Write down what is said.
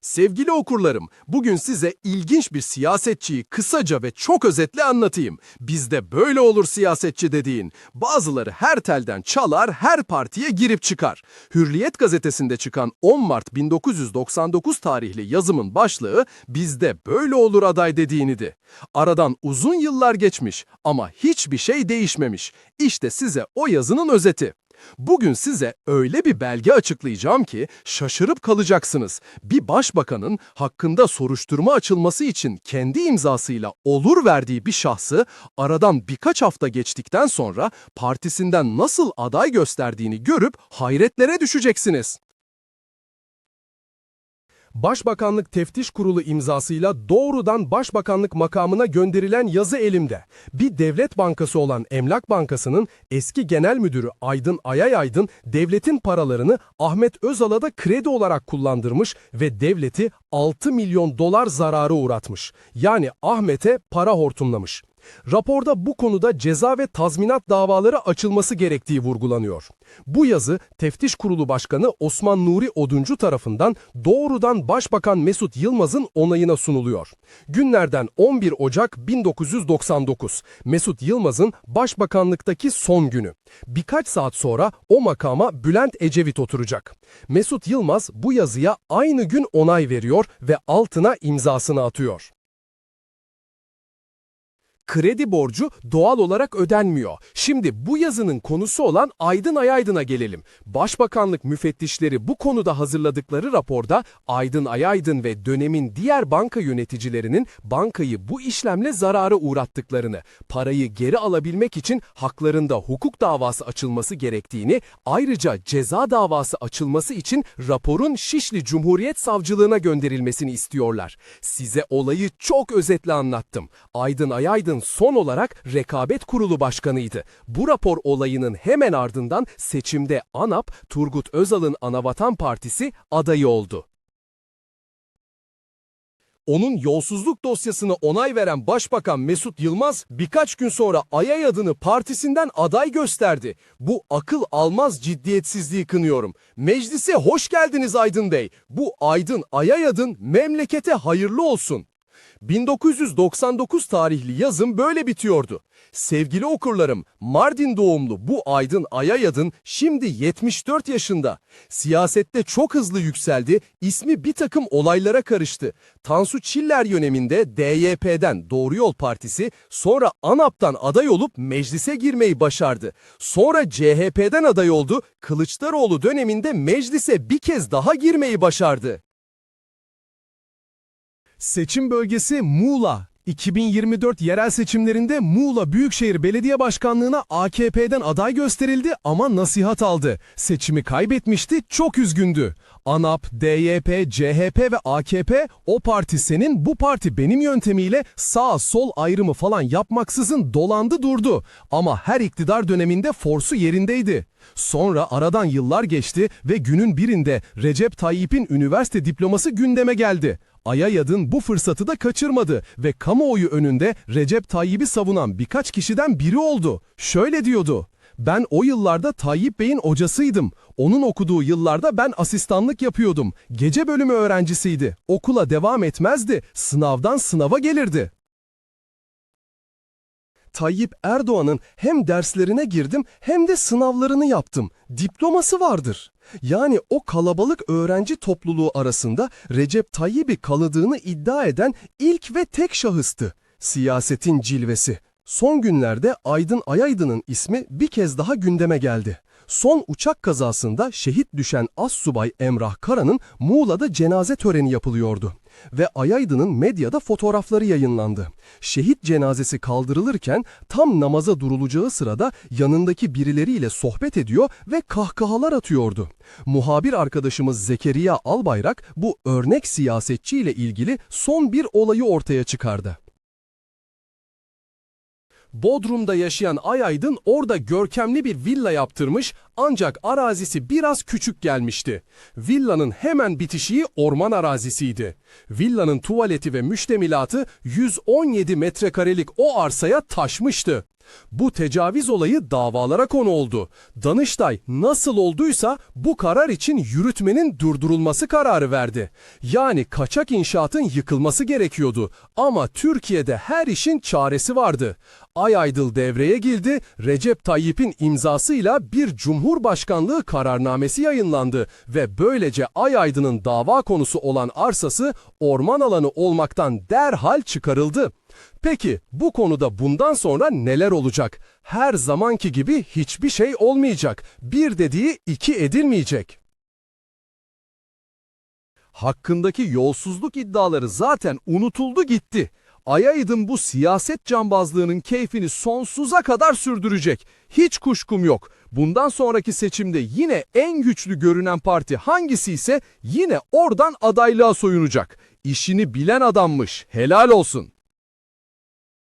Sevgili okurlarım, bugün size ilginç bir siyasetçiyi kısaca ve çok özetle anlatayım. Bizde böyle olur siyasetçi dediğin. Bazıları her telden çalar, her partiye girip çıkar. Hürriyet gazetesinde çıkan 10 Mart 1999 tarihli yazımın başlığı bizde böyle olur aday dediğinidi. Aradan uzun yıllar geçmiş ama hiçbir şey değişmemiş. İşte size o yazının özeti. Bugün size öyle bir belge açıklayacağım ki şaşırıp kalacaksınız. Bir başbakanın hakkında soruşturma açılması için kendi imzasıyla olur verdiği bir şahsı aradan birkaç hafta geçtikten sonra partisinden nasıl aday gösterdiğini görüp hayretlere düşeceksiniz. Başbakanlık Teftiş Kurulu imzasıyla doğrudan başbakanlık makamına gönderilen yazı elimde. Bir devlet bankası olan Emlak Bankası'nın eski genel müdürü Aydın Ayay Aydın devletin paralarını Ahmet Özal'a da kredi olarak kullandırmış ve devleti 6 milyon dolar zararı uğratmış. Yani Ahmet'e para hortumlamış. Raporda bu konuda ceza ve tazminat davaları açılması gerektiği vurgulanıyor. Bu yazı Teftiş Kurulu Başkanı Osman Nuri Oduncu tarafından doğrudan Başbakan Mesut Yılmaz'ın onayına sunuluyor. Günlerden 11 Ocak 1999. Mesut Yılmaz'ın başbakanlıktaki son günü. Birkaç saat sonra o makama Bülent Ecevit oturacak. Mesut Yılmaz bu yazıya aynı gün onay veriyor ve altına imzasını atıyor. Kredi borcu doğal olarak ödenmiyor. Şimdi bu yazının konusu olan Aydın Ayaydın'a gelelim. Başbakanlık müfettişleri bu konuda hazırladıkları raporda Aydın Ayaydın ve dönemin diğer banka yöneticilerinin bankayı bu işlemle zarara uğrattıklarını, parayı geri alabilmek için haklarında hukuk davası açılması gerektiğini, ayrıca ceza davası açılması için raporun Şişli Cumhuriyet Savcılığına gönderilmesini istiyorlar. Size olayı çok özetle anlattım. Aydın Ayaydın son olarak Rekabet Kurulu Başkanıydı. Bu rapor olayının hemen ardından seçimde ANAP, Turgut Özal'ın Anavatan Partisi adayı oldu. Onun yolsuzluk dosyasını onay veren Başbakan Mesut Yılmaz birkaç gün sonra Ayay adını partisinden aday gösterdi. Bu akıl almaz ciddiyetsizliği kınıyorum. Meclise hoş geldiniz Aydın Bey. Bu Aydın Ayay adın memlekete hayırlı olsun. 1999 tarihli yazım böyle bitiyordu. Sevgili okurlarım, Mardin doğumlu bu Aydın Ayayadın şimdi 74 yaşında. Siyasette çok hızlı yükseldi, ismi bir takım olaylara karıştı. Tansu Çiller yöneminde DYP'den Doğru Yol Partisi, sonra ANAP'tan aday olup meclise girmeyi başardı. Sonra CHP'den aday oldu, Kılıçdaroğlu döneminde meclise bir kez daha girmeyi başardı. Seçim bölgesi Muğla. 2024 yerel seçimlerinde Muğla Büyükşehir Belediye Başkanlığı'na AKP'den aday gösterildi ama nasihat aldı. Seçimi kaybetmişti, çok üzgündü. ANAP, DYP, CHP ve AKP o parti senin, bu parti benim yöntemiyle sağ sol ayrımı falan yapmaksızın dolandı durdu. Ama her iktidar döneminde forsu yerindeydi. Sonra aradan yıllar geçti ve günün birinde Recep Tayyip'in üniversite diploması gündeme geldi. Ayayadın bu fırsatı da kaçırmadı ve kamuoyu önünde Recep Tayyip'i savunan birkaç kişiden biri oldu. Şöyle diyordu. Ben o yıllarda Tayyip Bey'in hocasıydım. Onun okuduğu yıllarda ben asistanlık yapıyordum. Gece bölümü öğrencisiydi. Okula devam etmezdi. Sınavdan sınava gelirdi. Tayyip Erdoğan'ın hem derslerine girdim hem de sınavlarını yaptım. Diploması vardır. Yani o kalabalık öğrenci topluluğu arasında Recep Tayyip'i kalıdığını iddia eden ilk ve tek şahıstı. Siyasetin cilvesi. Son günlerde Aydın Ayaydın'ın ismi bir kez daha gündeme geldi. Son uçak kazasında şehit düşen Assubay Emrah Kara'nın Muğla'da cenaze töreni yapılıyordu ve Ayaydın'ın medyada fotoğrafları yayınlandı. Şehit cenazesi kaldırılırken tam namaza durulacağı sırada yanındaki birileriyle sohbet ediyor ve kahkahalar atıyordu. Muhabir arkadaşımız Zekeriya Albayrak bu örnek siyasetçiyle ilgili son bir olayı ortaya çıkardı. Bodrum'da yaşayan Ayaydın orada görkemli bir villa yaptırmış Ancak arazisi biraz küçük gelmişti. Villanın hemen bitişiği orman arazisiydi. Villanın tuvaleti ve müştemilatı 117 metrekarelik o arsaya taşmıştı. Bu tecavüz olayı davalara konu oldu. Danıştay nasıl olduysa bu karar için yürütmenin durdurulması kararı verdi. Yani kaçak inşaatın yıkılması gerekiyordu. Ama Türkiye'de her işin çaresi vardı. Ay Aydıl devreye girdi, Recep Tayyip'in imzasıyla bir Cumhurbaşkanlığı kararnamesi yayınlandı ve böylece Ay Aydın'ın dava konusu olan arsası orman alanı olmaktan derhal çıkarıldı. Peki bu konuda bundan sonra neler olacak? Her zamanki gibi hiçbir şey olmayacak. Bir dediği iki edilmeyecek. Hakkındaki yolsuzluk iddiaları zaten unutuldu gitti. Ayaydın bu siyaset cambazlığının keyfini sonsuza kadar sürdürecek. Hiç kuşkum yok. Bundan sonraki seçimde yine en güçlü görünen parti hangisi ise yine oradan adaylığa soyunacak. İşini bilen adammış. Helal olsun.